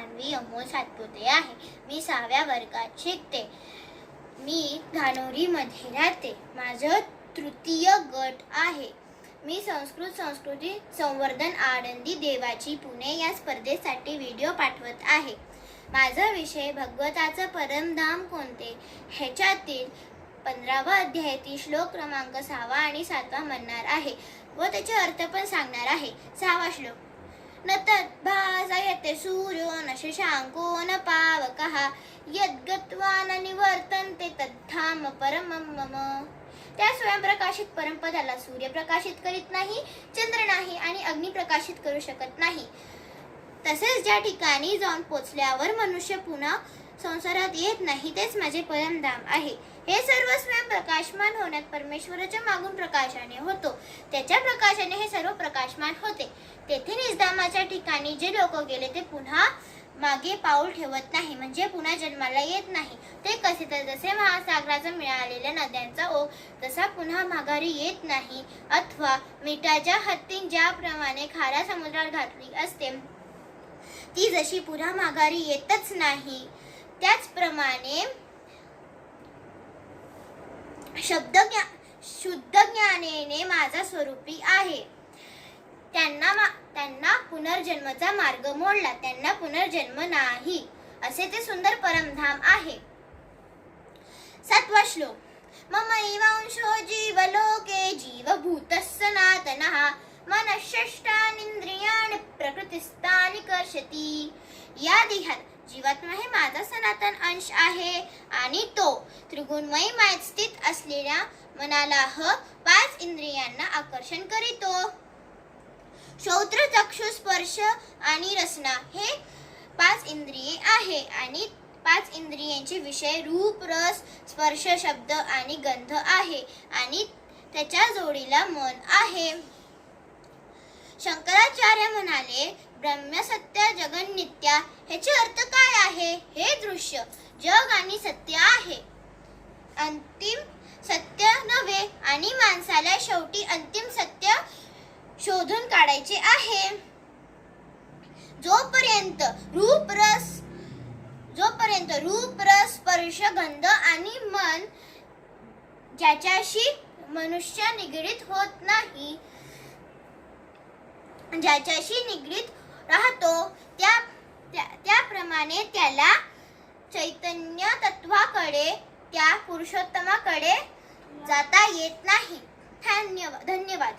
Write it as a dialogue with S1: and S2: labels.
S1: अमोल सातपुते आहे. मी सहाव्या वर्गात शिकते. मी घाणोरीमध्ये राहते. माझं तृतीय गट आहे. मी संस्कृत संस्कृती संवर्धन आनंदी देवाची पुणे या स्पर्धेसाठी व्हिडिओ पाठवत आहे. माझा विषय भगवताचं परमधाम कोणते? ह्याच्यातील पंधरावा अध्यायातील श्लोक क्रमांक सहावा आणि सातवा म्हणणार आहे. व त्याचे अर्थ पण सांगणार आहे. सहावा श्लोक. न तद्भासयते सूर्यो न शशाङ्को न पावकः यद्गत्वा न निवर्तन्ते तद्धाम परमं मम। त्या स्वयंप्रकाशित परमपदाला सूर्य प्रकाशित करीत नाही चंद्र नाही आणि अग्नी प्रकाशित करू शकत नाही. तसेच ज्या ठिकाणी जाऊन पोचल्यावर मनुष्य पुन्हा संसारात येत नाही तेच माझे परमधाम आहे. हे सर्व स्वयं प्रकाशमान होण्यात परमेश्वराच्या मागून प्रकाशाने होतो. त्याच्या प्रकाशाने हे सर्व प्रकाशमान होते. तेथे निजधामाच्या ठिकाणी जे लोक गेले ते पुन्हा मागे पाऊल ठेवत नाही. म्हणजे पुन्हा जन्माला येत नाही. ते कसे तर जसे महासागराचा मिळालेल्या नद्यांचा ओघ तसा पुन्हा माघारी येत नाही. अथवा मिठाच्या हत्तीं ज्याप्रमाणे खाऱ्या समुद्रात घातली असते ती जशी पुन्हा माघारी येतच नाही. त्याचप्रमाणे शब्द ज्ञा शुद्ध ज्ञानेने माझा स्वरूपी आहे. त्यांना त्यांना पुनर्जन्माचा मार्ग मोडला. त्यांना पुनर्जन्म नाही असे ते सुंदर परमधाम आहे. सातवा श्लोक मम एवांशो जीवलोके जीवभूत सनातनः मनःषष्टानींद्रियाणि प्रकृतिस्थानि कर्षति। या देहात जीवात्मा हे माझा सनातन अंश आहे. आणि तो त्रिगुणमयी मायेत स्थित असलेल्या मनाला ह पाच इंद्रियांना आकर्षण करीतो. श्रोत्र चक्षु स्पर्श आणि रसना हे पाच इंद्रिये आहे. आणि पाच इंद्रियांचे विषय रूप रस स्पर्श शब्द आणि गंध आहे. आणि त्याच्या जोडीला मन आहे. शंकराचार्य म्हणाले ब्रह्मसत्य जगन नित्या ह्याचे अर्थ काय आहे? हे दृश्य जग आणि सत्य आहे. अंतिम सत्य नव्हे आणि माणसाला शेवटी अंतिम सत्य शोधून काढायचे आहे. जोपर्यंत रूप रस जोपर्यंत रूप रस स्पर्श गंध आणि मन ज्याच्याशी मनुष्य निगडीत होत नाही ज्याच्याशी निगडीत राहतो. त्या त्या- त्याप्रमाणे त्याला चैतन्य तत्वाकडे त्या पुरुषोत्तमाकडे जाता येत नाही. धन्यवाद धन्यवाद.